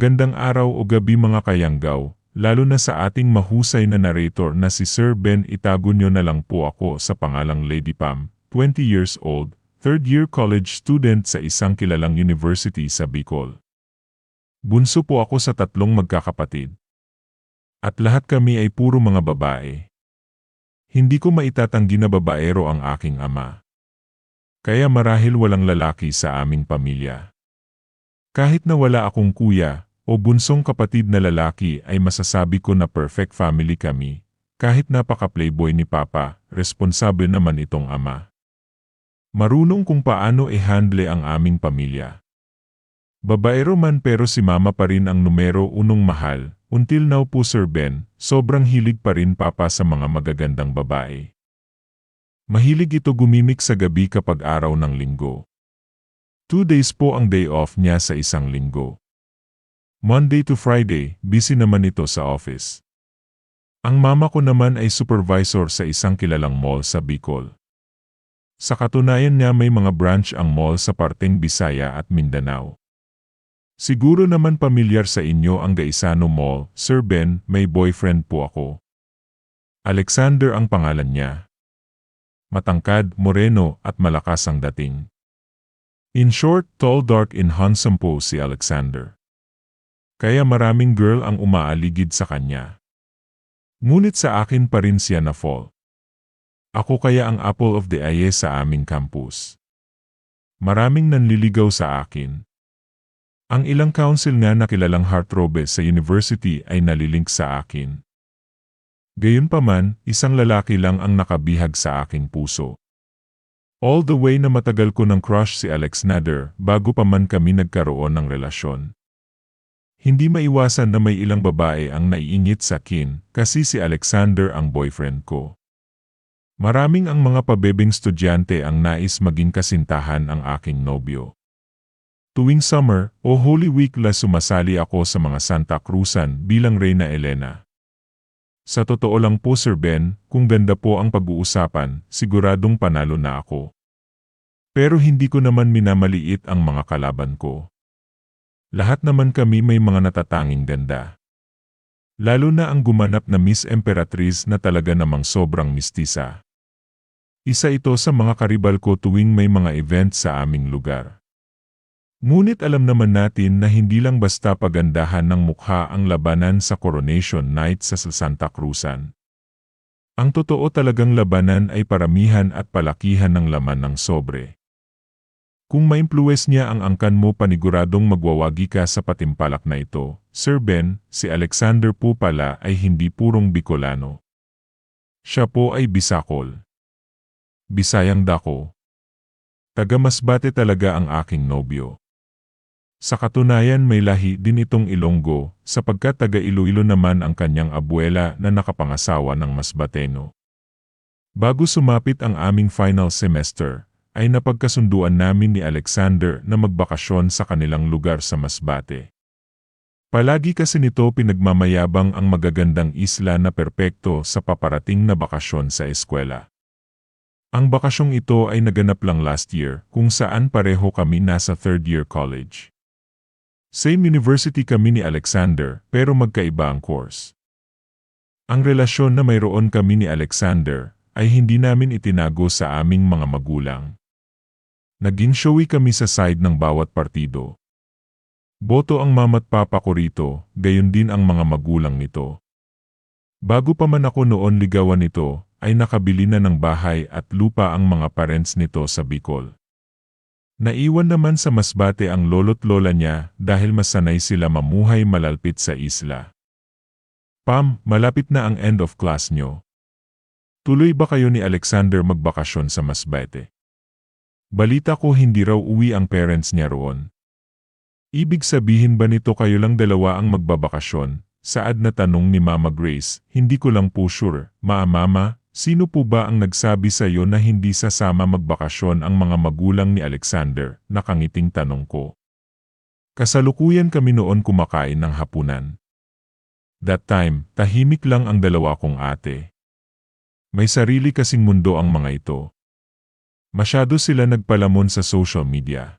Magandang araw o gabi mga kayanggaw, lalo na sa ating mahusay na narrator na si Sir Ben itago nyo na lang po ako sa pangalang Lady Pam, 20 years old, third year college student sa isang kilalang university sa Bicol. Bunso po ako sa tatlong magkakapatid. At lahat kami ay puro mga babae. Hindi ko maitatanggi na babaero ang aking ama. Kaya marahil walang lalaki sa aming pamilya. Kahit na wala akong kuya o bunsong kapatid na lalaki ay masasabi ko na perfect family kami. Kahit napaka-playboy ni Papa, responsable naman itong ama. Marunong kung paano i-handle ang aming pamilya. Babaero man pero si Mama pa rin ang numero unong mahal. Until now po Sir Ben, sobrang hilig pa rin Papa sa mga magagandang babae. Mahilig ito gumimik sa gabi kapag araw ng linggo. Two days po ang day off niya sa isang linggo. Monday to Friday, busy naman ito sa office. Ang mama ko naman ay supervisor sa isang kilalang mall sa Bicol. Sa katunayan niya may mga branch ang mall sa parteng Bisaya at Mindanao. Siguro naman pamilyar sa inyo ang Gaisano Mall, Sir Ben, may boyfriend po ako. Alexander ang pangalan niya. Matangkad, moreno at malakas ang dating. In short, tall dark and handsome po si Alexander. Kaya maraming girl ang umaaligid sa kanya. Ngunit sa akin pa rin siya na fall. Ako kaya ang apple of the eye sa aming campus. Maraming nanliligaw sa akin. Ang ilang council nga na kilalang heartthrobe sa university ay nalilink sa akin. Gayunpaman, isang lalaki lang ang nakabihag sa aking puso. All the way na matagal ko ng crush si Alex Nader bago pa man kami nagkaroon ng relasyon. Hindi maiwasan na may ilang babae ang naiingit sa akin kasi si Alexander ang boyfriend ko. Maraming ang mga pabebing estudyante ang nais maging kasintahan ang aking nobyo. Tuwing summer o Holy Week la sumasali ako sa mga Santa Cruzan bilang Reyna Elena. Sa totoo lang po Sir Ben, kung ganda po ang pag-uusapan, siguradong panalo na ako. Pero hindi ko naman minamaliit ang mga kalaban ko. Lahat naman kami may mga natatanging ganda. Lalo na ang gumanap na Miss Emperatriz na talaga namang sobrang mistisa. Isa ito sa mga karibal ko tuwing may mga event sa aming lugar. Ngunit alam naman natin na hindi lang basta pagandahan ng mukha ang labanan sa Coronation Night sa Santa Cruzan. Ang totoo talagang labanan ay paramihan at palakihan ng laman ng sobre. Kung maimpluwes niya ang angkan mo paniguradong magwawagi ka sa patimpalak na ito, Sir Ben, si Alexander po pala ay hindi purong Bicolano. Siya po ay Bisakol. Bisayang dako. Taga Masbate talaga ang aking nobyo. Sa katunayan may lahi din itong Ilonggo, sapagkat taga Iloilo naman ang kanyang abuela na nakapangasawa ng Masbateno. Bago sumapit ang aming final semester, ay napagkasunduan namin ni Alexander na magbakasyon sa kanilang lugar sa Masbate. Palagi kasi nito pinagmamayabang ang magagandang isla na perpekto sa paparating na bakasyon sa eskwela. Ang bakasyong ito ay naganap lang last year kung saan pareho kami nasa third year college. Same university kami ni Alexander pero magkaiba ang course. Ang relasyon na mayroon kami ni Alexander ay hindi namin itinago sa aming mga magulang. Naging showy kami sa side ng bawat partido. Boto ang mama't papa ko rito, gayon din ang mga magulang nito. Bago pa man ako noon ligawan nito, ay nakabili na ng bahay at lupa ang mga parents nito sa Bicol. Naiwan naman sa Masbate ang lolo't lola niya dahil masanay sila mamuhay malalpit sa isla. Pam, malapit na ang end of class nyo. Tuloy ba kayo ni Alexander magbakasyon sa Masbate? Balita ko hindi raw uwi ang parents niya roon. Ibig sabihin ba nito kayo lang dalawa ang magbabakasyon? Saad na tanong ni Mama Grace, hindi ko lang po sure. Ma mama, Sino po ba ang nagsabi sa iyo na hindi sasama magbakasyon ang mga magulang ni Alexander? Nakangiting tanong ko. Kasalukuyan kami noon kumakain ng hapunan. That time, tahimik lang ang dalawa kong ate. May sarili kasing mundo ang mga ito. Masyado sila nagpalamon sa social media.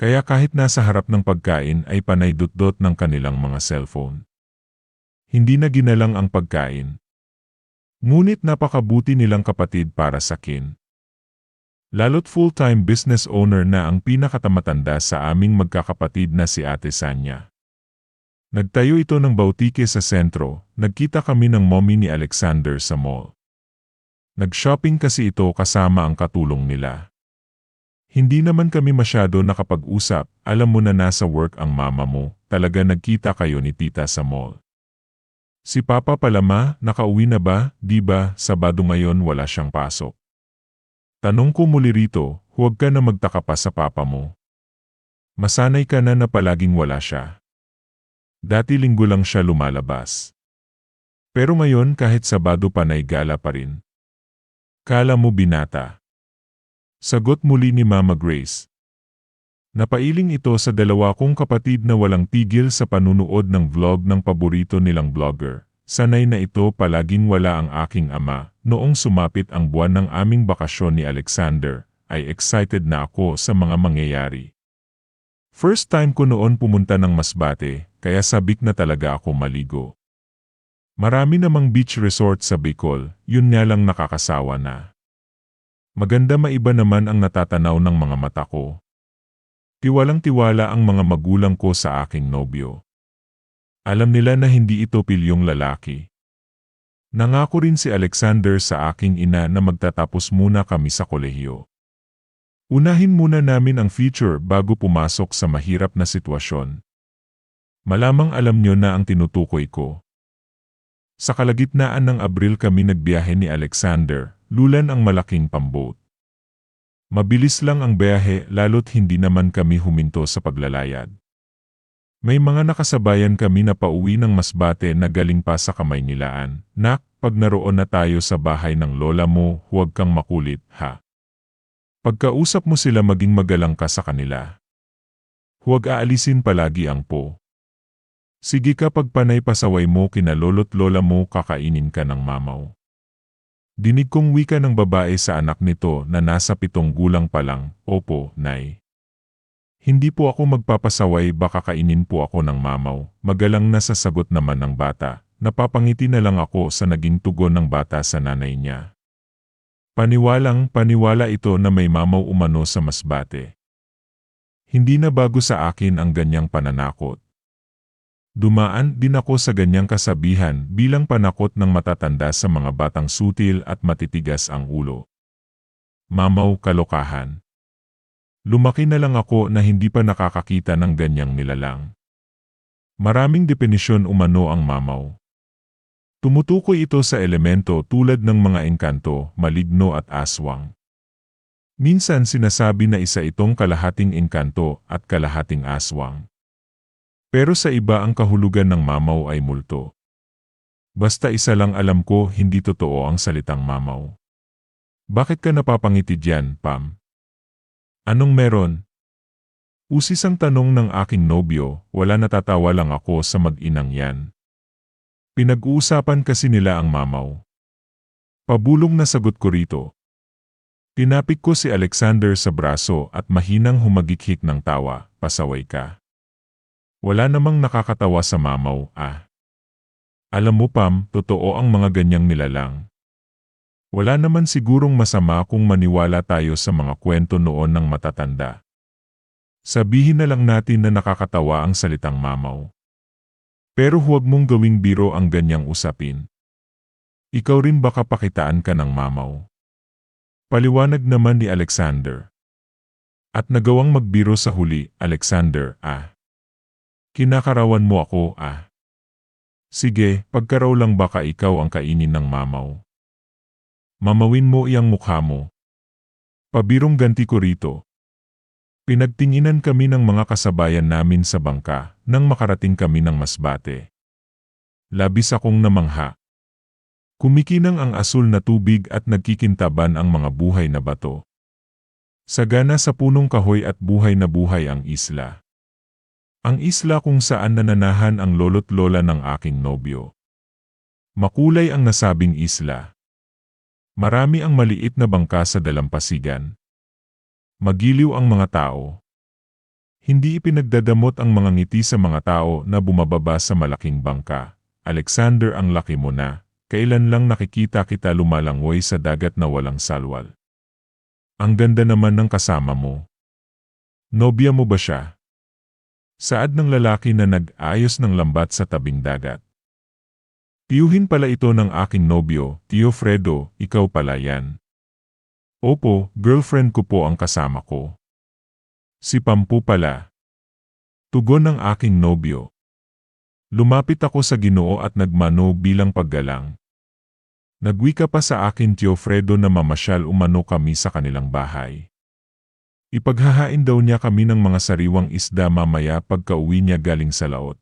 Kaya kahit nasa harap ng pagkain ay panay dot-dot ng kanilang mga cellphone. Hindi na ginalang ang pagkain. Ngunit napakabuti nilang kapatid para sa kin. Lalo't full-time business owner na ang pinakatamatanda sa aming magkakapatid na si Ate Sanya. Nagtayo ito ng bautike sa sentro, nagkita kami ng mommy ni Alexander sa mall. Nag-shopping kasi ito kasama ang katulong nila. Hindi naman kami masyado nakapag-usap, alam mo na nasa work ang mama mo, talaga nagkita kayo ni tita sa mall. Si Papa Palama, nakauwi na ba, di ba, Sabado ngayon wala siyang pasok. Tanong ko muli rito, huwag ka na magtaka pa sa papa mo. Masanay ka na na palaging wala siya. Dati linggo lang siya lumalabas. Pero ngayon kahit Sabado panay gala pa rin. Kala mo binata. Sagot muli ni Mama Grace. Napailing ito sa dalawa kong kapatid na walang tigil sa panunood ng vlog ng paborito nilang vlogger. Sanay na ito palaging wala ang aking ama. Noong sumapit ang buwan ng aming bakasyon ni Alexander, ay excited na ako sa mga mangyayari. First time ko noon pumunta ng Masbate, kaya sabik na talaga ako maligo. Marami namang beach resort sa Bicol, yun nga lang nakakasawa na. Maganda maiba naman ang natatanaw ng mga mata ko. Tiwalang-tiwala ang mga magulang ko sa aking nobyo. Alam nila na hindi ito pilyong lalaki. Nangako rin si Alexander sa aking ina na magtatapos muna kami sa kolehiyo. Unahin muna namin ang future bago pumasok sa mahirap na sitwasyon. Malamang alam nyo na ang tinutukoy ko. Sa kalagitnaan ng Abril kami nagbiyahe ni Alexander, lulan ang malaking pamboat. Mabilis lang ang biyahe lalo't hindi naman kami huminto sa paglalayad. May mga nakasabayan kami na pauwi ng masbate na galing pa sa kamay nilaan. Nak, pag naroon na tayo sa bahay ng lola mo, huwag kang makulit, ha? Pagkausap mo sila maging magalang ka sa kanila. Huwag aalisin palagi ang po. Sige kapag panay pasaway mo kina lolo't lola mo kakainin ka ng mamaw. Dinig kong wika ng babae sa anak nito na nasa pitong gulang pa lang, Opo, Nay. Hindi po ako magpapasaway baka kainin po ako ng mamaw, magalang na sasagot naman ng bata. Napapangiti na lang ako sa naging tugon ng bata sa nanay niya. Paniwalang paniwala ito na may mamaw umano sa masbate. Hindi na bago sa akin ang ganyang pananakot. Dumaan din ako sa ganyang kasabihan bilang panakot ng matatanda sa mga batang sutil at matitigas ang ulo. Mamaw kalokahan. Lumaki na lang ako na hindi pa nakakakita ng ganyang nilalang. Maraming depenisyon umano ang mamaw. Tumutukoy ito sa elemento tulad ng mga engkanto, maligno at aswang. Minsan sinasabi na isa itong kalahating engkanto at kalahating aswang. Pero sa iba ang kahulugan ng mamaw ay multo. Basta isa lang alam ko hindi totoo ang salitang mamaw. Bakit ka napapangiti diyan, Pam? Anong meron? Usis ang tanong ng aking nobyo, wala natatawa lang ako sa mag-inang yan. Pinag-uusapan kasi nila ang mamaw. Pabulong na sagot ko rito. Tinapik ko si Alexander sa braso at mahinang humagikhik ng tawa, pasaway ka. Wala namang nakakatawa sa mamaw, ah. Alam mo Pam, totoo ang mga ganyang nilalang. Wala naman sigurong masama kung maniwala tayo sa mga kwento noon ng matatanda. Sabihin na lang natin na nakakatawa ang salitang mamaw. Pero huwag mong gawing biro ang ganyang usapin. Ikaw rin baka pakitaan ka ng mamaw. Paliwanag naman ni Alexander. At nagawang magbiro sa huli, Alexander, ah. Kinakarawan mo ako, ah. Sige, pagkaraw lang baka ikaw ang kainin ng mamaw. Mamawin mo iyang mukha mo. Pabirong ganti ko rito. Pinagtinginan kami ng mga kasabayan namin sa bangka nang makarating kami ng masbate. Labis akong namangha. Kumikinang ang asul na tubig at nagkikintaban ang mga buhay na bato. Sagana sa punong kahoy at buhay na buhay ang isla. Ang isla kung saan nananahan ang lolo't lola ng aking nobyo. Makulay ang nasabing isla. Marami ang maliit na bangka sa dalampasigan. Magiliw ang mga tao. Hindi ipinagdadamot ang mga ngiti sa mga tao na bumababa sa malaking bangka. Alexander ang laki mo na, kailan lang nakikita kita lumalangway sa dagat na walang salwal. Ang ganda naman ng kasama mo. Nobya mo ba siya? Saad ng lalaki na nag-ayos ng lambat sa tabing dagat. Tiyuhin pala ito ng aking nobyo, Tio Fredo, ikaw pala yan. Opo, girlfriend ko po ang kasama ko. Si Pampu pala. Tugon ng aking nobyo. Lumapit ako sa ginoo at nagmano bilang paggalang. Nagwika pa sa akin Tio Fredo na mamasyal umano kami sa kanilang bahay. Ipaghahain daw niya kami ng mga sariwang isda mamaya pagka uwi niya galing sa laot.